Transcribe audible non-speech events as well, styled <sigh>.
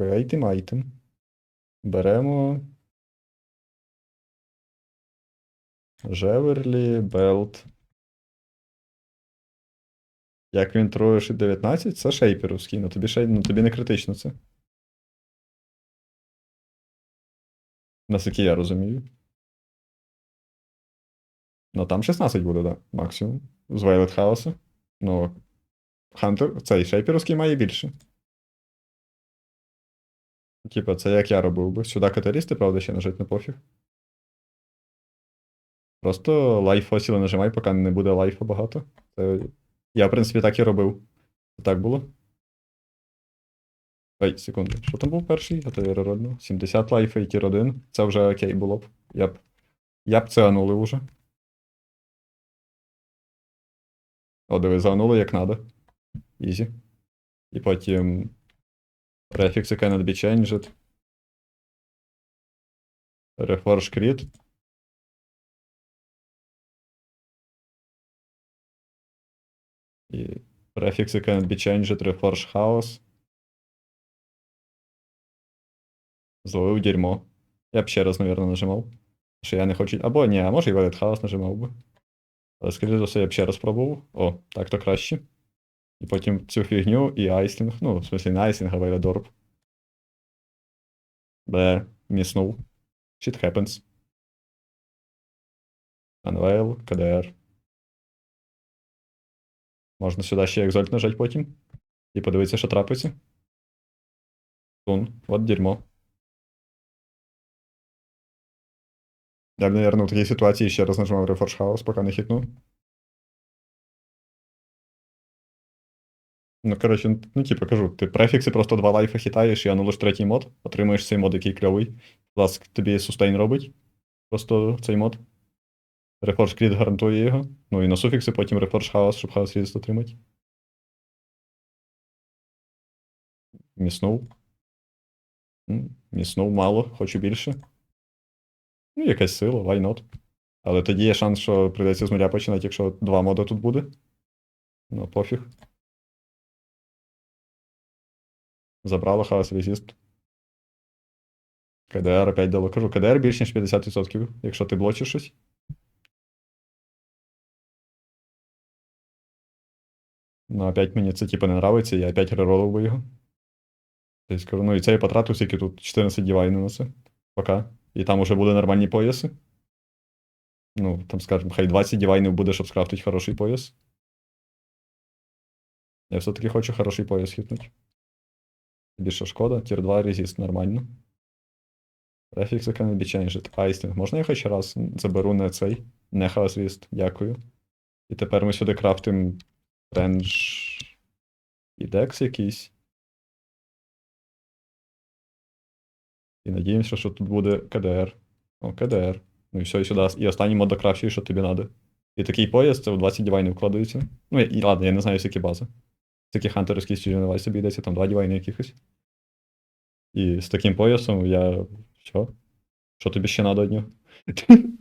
Create item. Беремо. Жеверлі, Белт. Як він троєш 19, це шейперовський, ну тобі, шей... ну тобі не критично це. Наскільки я розумію. Ну там 16 буде, так, да, максимум. З Violet House. Ну. Хантер, цей шейперовський має більше. Типа, це як я робив би. Сюди каталісти, правда, ще нажать на пофіг. Просто лайф фосіли нажимай, поки не буде лайфа багато. Це... Я, в принципі, так і робив. Так було. Ой, секунду. Що там був перший? А то я рерольну. 70 лайфа і тір 1. Це вже окей було б. Я б. Я б це анулив уже. О, диви, заанули як надо. Ізі. І потім. Prefix cannot be changed. Reforge crit. І prefix cannot be changed, reforge house. Зловив дерьмо. Я б ще раз, мабуть, нажимав. Що я не хочу. Або ні, а може і Violet House нажимав би. Але скоріше за все, я б ще раз пробував. О, так то краще. І потім цю фігню і айслінг. Ну, в смысле, не айслінг, а Вайледорп. Бе, міснув. Shit happens. Unveil, KDR. Можна сюди ще екзольт нажати потім. І подивитися, що трапиться. Тун. От дерьмо. Я б, наверное, в такій ситуації ще раз нажимав Reforge House, поки не хитну. Ну, коротше, ну, типу, кажу, ти префікси просто два лайфа хитаєш і анулиш третій мод, отримуєш цей мод, який кльовий. Ласк тобі сустейн робить. Просто цей мод. Reforge Crit гарантує його. Ну і на суфікси потім Reforge House, щоб House Resist отримати. Міснув. Міснув мало, хочу більше. Ну, якась сила, why not. Але тоді є шанс, що прийдеться з нуля починати, якщо два мода тут буде. Ну, пофіг. Забрало House Resist. КДР опять дало. Кажу, КДР більш ніж 50%, якщо ти блочиш щось. Ну, опять мені це типу не нравиться, я опять реролив би його. Тобто, скажу, ну і це я потратив скільки тут 14 дівайнів на це. Пока. І там уже буде нормальні пояси. Ну, там, скажімо, хай 20 дівайнів буде, щоб скрафтити хороший пояс. Я все-таки хочу хороший пояс хитнути. Більше шкода, тір 2 резист нормально. Can be changed. Айстинг. Можна я хоч раз заберу не цей? Не House Дякую. І тепер ми сюди крафтимо рендж і декс якийсь. І надіємося, що тут буде КДР. О, КДР. Ну і все, і сюди. І останній мод докрафчує, що тобі треба. І такий пояс, це в 20 дівайнів вкладається. Ну, і ладно, я не знаю, скільки бази. Скільки хантерський стюдіонувай собі йдеться, там два дівайни якихось. І з таким поясом я. Що? Що тобі ще треба від нього? <laughs>